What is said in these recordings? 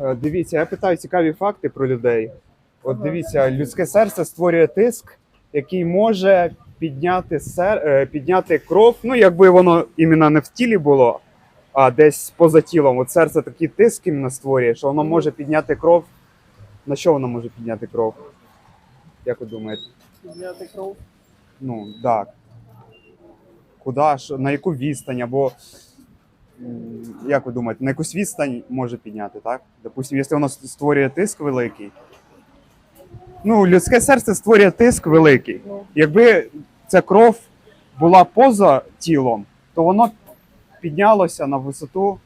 Е, Дивіться, я питаю цікаві факти про людей. От дивіться, людське серце створює тиск, який може підняти сер... е, підняти кров. Ну, якби воно іменно не в тілі було, а десь поза тілом. От серце такий тиск іменно створює, що воно може підняти кров. На що воно може підняти кров? Як ви думаєте? Підняти кров. Ну, так. Куди на яку відстань, або як ви думаєте, на якусь відстань може підняти, так? Допустимо, якщо воно створює тиск великий. Ну, людське серце створює тиск великий. Ну, Якби ця кров була поза тілом, то воно піднялося на висоту.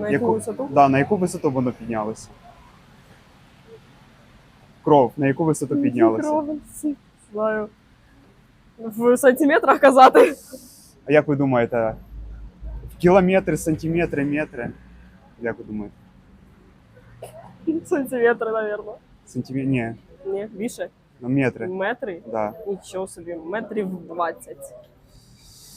на яку, висоту? Да, на яку висоту воно піднялося? Кров, на яку висоту піднялося? Кров, Знаю. В сантиметрах казати. А як ви думаєте, кілометри, сантиметри, метри? Як ви думаєте? Сантиметри, напевно. Сантиметри? Ні, Ні, більше. ну метри. Метри? Да. Нічого собі, метрів 20.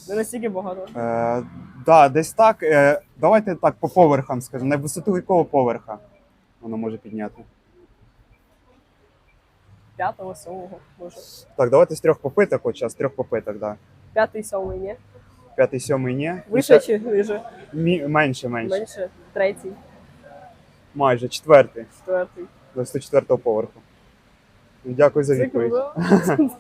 Не настільки багато. Е, да, десь так. Е, давайте так по поверхам скажемо. На висоту якого поверха воно може підняти? П'ятого, сьомого, може. Так, давайте з трьох попиток, от час, з трьох попиток, да. П'ятий, сьомий, ні? П'ятий, сьомий, ні. Вище чи ниже? Мі- менше, менше. Менше. Третій, Майже четвертий. четвертий. До 104 поверху. Дякую за відповідь.